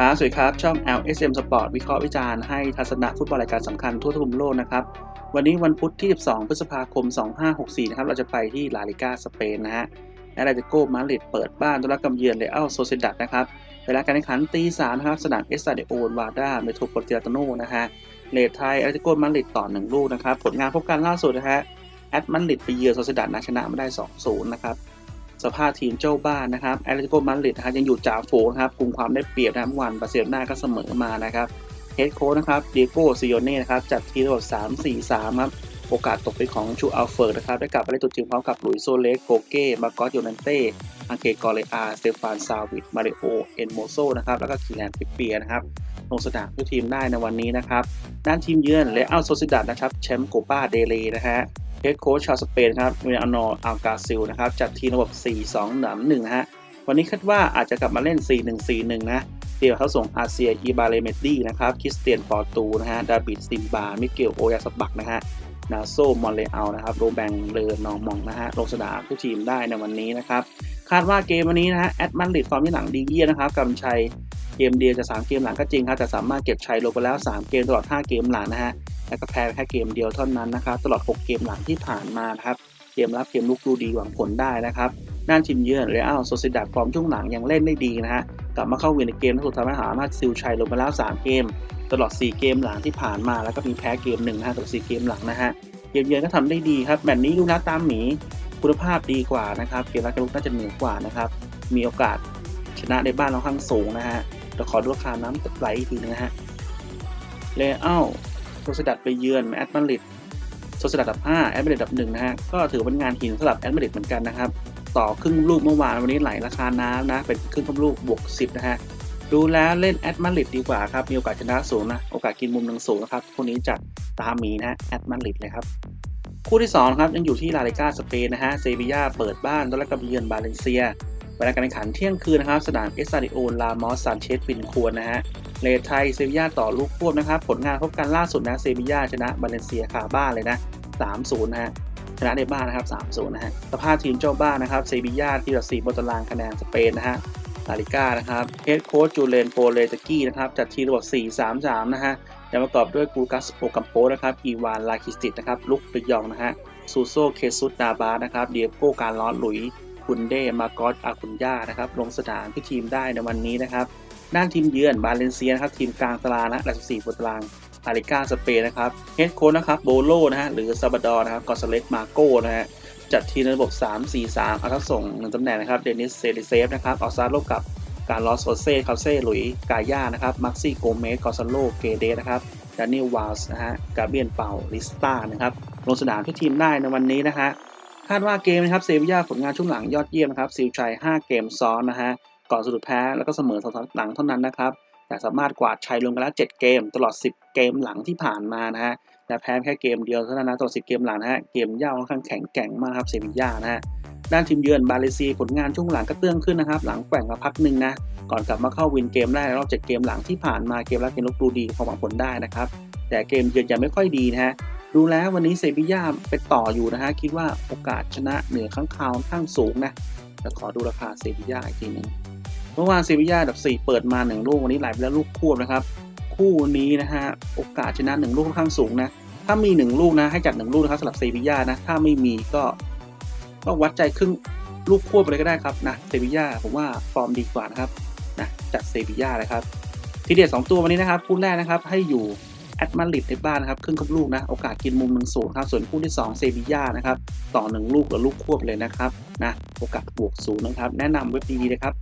ครับ สวัสดีครับ ช่อง LSM Sport วิเคราะห์วิจารณ์ให้ทัศนะฟุตบอลรายการสำคัญทั่วทุกมุมโลกนะครับ วันนี้วันพุธที่ 12 พฤษภาคม 2564 นะครับ เราจะไปที่ลาลิกาสเปนนะฮะแอตเลติโกมาดริดเปิดบ้านต้อนรับกำเยือนเลอัลโซเซดัดนะครับเวลาการแข่งขันตีสามนะครับสนามเอสตาเดโอนวาดาเมโทรโพลิตาโนนะฮะเลทไทยแอตเลติโกมาดริดต่อ1ลูกนะครับ ผลงานพบกันล่าสุดนะฮะแอตมาดริดไปเยือนโซเซดัดนะชนะมาได้2-0นะครับ สภาพทีมเจ้าบ้านนะครับแอตเลติโกมาดริดนะครับยังอยู่จ่าฝูงนะครับกลุ่มความได้เปรียบนะครับเมื่อวันบาร์เซโลนาก็เสมอมานะครับเฮดโค้ชนะครับเดียโก้ซิโยเน่นะครับจัดทีมทั้งหมด3 4 3ครับโอกาสตกเป็นของชูอัลเฟิร์ดนะครับได้กลับมาเล่นตัวจริงพร้อมกับหลุยโซเลสโกเก้มากอสโยนันเต้อังเกกอเรอา สเตฟาน ซาวิดมาริโอ เอนโมโซ นะครับ แล้วก็คีแลนทิเปียนะครับ ลงสนามเพื่อทีมได้ในวันนี้นะครับ ด้านทีมเยือนเลอัลโซซิดัดนะครับ แชมป์โกปาเดเลนะฮะ เฮดโค้ชชาวสเปนครับเมอานออัลกาซิลนะครับจัดทีมระบบ 4 2 3 1 นะฮะวันนี้คาดว่าอาจจะกลับมาเล่น 4 1 4 1 นะเดี๋ยวเขาส่งอาเซียอีบาเลเมดดี้นะครับคริสเตียนฟอร์ตูนะฮะดาบิดซิมบา มิเกลโอยาสบักนะฮะนาโซมอนเลอัลนะครับโรแบงเลอนองมองนะฮะลงสนามทุกทีมได้ในวันนี้นะครับคาดว่าเกมวันนี้นะฮะแอดมันลิดฟอร์มที่หลังดีเยี่ยนะครับกำชัยเกมเดียวจะ 3 เกมหลังก็จริงครับแต่สามารถเก็บชัยลงไปแล้ว 3 เกมตลอด 5 เกมหลังนะฮะ และก็แพ้แค่เกมเดียวเท่านั้นนะครับ ตลอด 6 เกมหลังที่ผ่านมานะครับ เกมรับเกมลุกดูดีหวังผลได้นะครับด้านทีมเยือนเรอัลโซซิดัดฟอร์มช่วงหลังยังเล่นได้ดีนะฮะ กลับมาเข้าเวินในเกมที่สุดทำให้สามารถซิลชัยลงไปแล้ว 3 เกม ตลอด 4 เกมหลังที่ผ่านมา แล้วก็มีแพ้เกมหนึ่งนะฮะตลอด4เกมหลังนะฮะ เกมเยือนก็ทำได้ดีครับแมตช์นี้ดูนะตามหมีคุณภาพดีกว่านะครับ เกมรับเกมลุกน่าจะเหนือกว่านะครับ มีโอกาสชนะในบ้านเราข้างสูงนะฮะเดี๋ยวขอดูราคาน้ำไหลอีกทีนึงนะฮะเลอัล โซซิดัดไปเยือนแอตมาริดโซซิดัดดับ5แอตมาริดดับ1นะฮะก็ถือเป็นงานหินสำหรับแอตมาริดเหมือนกันนะครับ ต่อครึ่งลูกเมื่อวานวันนี้ไหลราคาน้ำนะ เป็นครึ่งลูกบวก10 นะฮะดูแล้วเล่นแอตมาริดดีกว่าครับ มีโอกาสชนะสูงนะ โอกาสกินมุมหนึ่งสูงนะครับพวกนี้จัดตามมีนะแอตมาริดเลยครับคู่ที่2ครับยังอยู่ที่ลาลิกาสเปนนะฮะเซบียาเปิดบ้านต้อนรับกับเยือนบาเลนเซีย เวลาการแข่งขันเที่ยงคืนนะครับ สนามเอสซาดิโอลามอสซานเชสฟินควรนะฮะเลทไทยเซบียาต่อลูกควบนะครับ ผลงานพบกันล่าสุดนะเซบียาชนะบาเลนเซียคาบ้านเลยนะ 3-0 นะฮะชนะในบ้านนะครับ 3-0 นะฮะสภาพทีมเจ้าบ้านนะครับเซบียาที่ดับ4บนตารางคะแนนสเปนนะฮะลาลิก้านะครับเฮดโค้ชจูเลนโปเลตกี้นะครับจัดทีมระบบ 4-3-3 นะฮะจะประกอบด้วยกูกัสโปกัมโปนะครับอีวานลาคิสติดนะครับลุกไปยองนะฮะซูโซเคซุตดาบาสนะครับเดียโก้การลอสหลุย คุณเดมากอสอาคุนยานะครับลงสนามที่ทีมได้ในวันนี้นะครับด้านทีมเยือนบาเลนเซียนะครับทีมกลางตารางนะอันดับ4บนตารางอาริกาสเปนนะครับเฮดโค้ชนะครับโบโลนะฮะหรือซาบดอร์นะครับกอสเลสมาโกนะฮะจัดทีมในระบบ 3-4-3 เอาทักส่งหนึ่งตำแหน่งนะครับเดนิสเซริเซฟนะครับออกซาโลกับการลอสโอเซ่คาเซ่หลุยกาย่านะครับมักซี่โกเมสกอซาโลเกเดสนะครับดานิลวาลส์นะฮะกาเบียนเปาลิสตานะครับลงสนามทุกทีมได้ในวันนี้นะฮะ คาดว่าเกมนะครับเซบียาผลงานช่วงหลังยอดเยี่ยมนะครับซิลชัย 5 เกมซ้อนนะฮะก่อนสะดุดแพ้แล้วก็เสมอสองหลังเท่านั้นนะครับแต่สามารถกวาดชัยลงไปแล้ว 7 เกม ตลอด 10 เกมหลังที่ผ่านมานะฮะแต่แพ้แค่เกมเดียวเท่านั้นนะตลอด 10 เกมหลังนะฮะเกมย่าค่อนข้างแข็งแกร่งมากครับเซบียานะฮะด้านทีมเยือนบาเลเซียผลงานช่วงหลังก็เตื้องขึ้นนะครับ หลังแกว่งมาพักหนึ่งนะก่อนกลับมาเข้าวินเกมได้รอบ7เกมหลังที่ผ่านมาเกมแรับเกมลุกดูดีพอหวังผลได้นะครับแต่เกมเยือนยังไม่ค่อยดีนะฮะ ดูแล้ววันนี้เซบียาไปต่ออยู่นะฮะ คิดว่าโอกาสชนะเหนือข้างคาวค่อนข้างสูงนะแต่ขอดูราคาเซบียาอีกทีหนึงเมื่อวานเซบียาอันดับ 4 เปิดมา 1 ลูกวันนี้ไหลไปแล้วลูกควบนะครับ คู่นี้นะฮะโอกาสชนะ 1 ลูกค่อนข้างสูงนะ ถ้ามี 1 ลูกนะให้จัด 1 ลูกนะครับสำหรับเซบียานะ ถ้าไม่มีก็ก็วัดใจครึ่งลูกควบไปเลยก็ได้ครับนะเซบียาผมว่าฟอร์มดีกว่านะครับนะจัดเซบียาเลยครับทีเด็ด2ตัววันนี้นะครับคู่แรกนะครับให้อยู่ แอตมาดริดในบ้านนะครับครึ่งครบลูกนะโอกาสกินมุมหนึ่งสูงครับส่วนคู่ที่ 2 เซบีย่านะครับต่อ 1 ลูกกับลูกควบเลยนะครับนะโอกาสบวกสูงนะครับ แนะนำเว็บดีๆนะครับ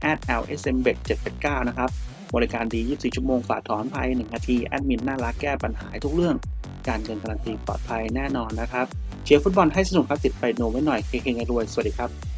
@lsmbet 789นะครับบริการดี 24 ชั่วโมงฝากถอนภายใน1นาทีแอดมินน่ารักแก้ปัญหาทุกเรื่อง การเงินการันตีปลอดภัยแน่นอนนะครับเชียร์ฟุตบอลให้สนุกครับติดไปโนไว้หน่อยเฮงๆรวยสวัสดีครับ